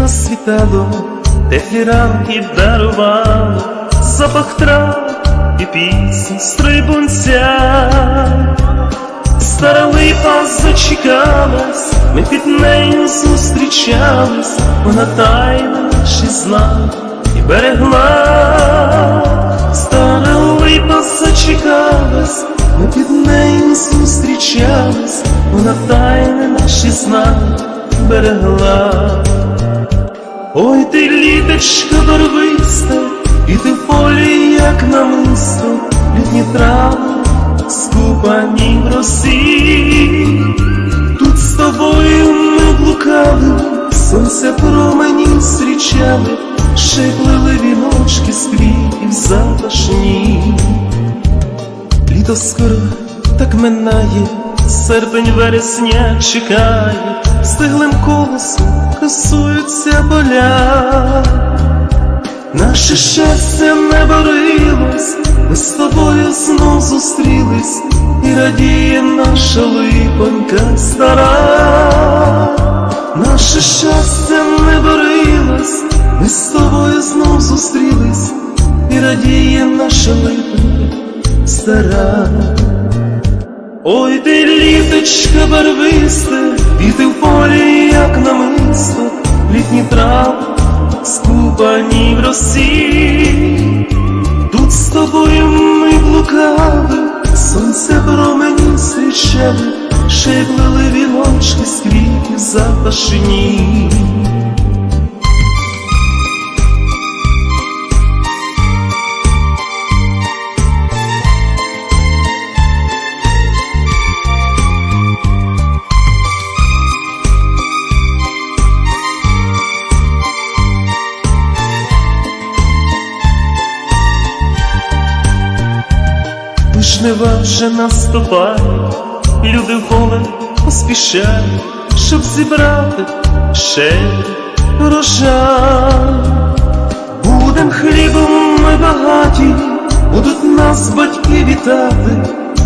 розцвітало, теплі ранки дарувало, запах трав і пісні стрибунця. Стара липа зачекалась, ми під нею зустрічались, вона тайна наші знак і берегла. Стара липа зачекалась, ми під нею зустрічались, вона тайна наші знак берегла. Ой, ти літочка барвиста, і ти полі, як намисто, літні трави скупані в росі. Тут з тобою ми блукали, сонце промені зустрічали, шиплили віночки з квітів запашні. Літо скоро так минає, серпень вересня чекає, стиглим колосом красуються поля. Наше щастя не борилось, ми з тобою знов зустрілись, і радіє наша липонька стара. Наше щастя не борилось, ми з тобою знов зустрілись, і радіє наша липонька стара. Ой, ти літочка барвиста, і ти в полі, як намисто, літні трави скупані в росі. Тут з тобою ми блукали, сонце промені зустрічали, шиплили віночки з квітів запашні. Жнива вже наступає, люди в поле поспішають, щоб зібрати ще врожай. Будем хлібом ми багаті, будуть нас батьки вітати,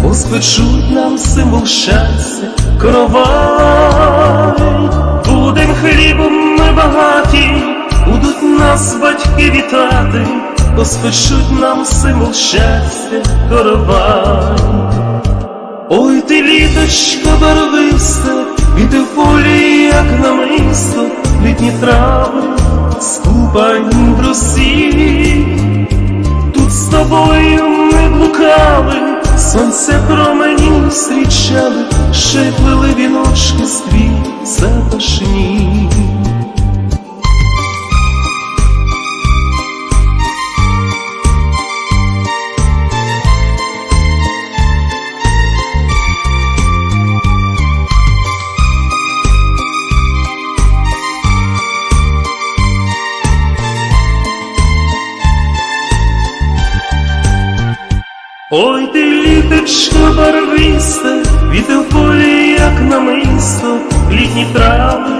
бо спечуть нам символ щастя, коровай. Будем хлібом ми багаті, будуть нас батьки вітати, бо спечуть нам символ щастя, коровай. Ой, ти літочка барвиста, і ти полі, як намисто, літні трави, скупані в росі. Тут з тобою ми блукали, сонце промені зустрічали, шиплили віночки з квіт запашні. Ой, ти літочка барвиста, віти в полі, як намисто, літні трави,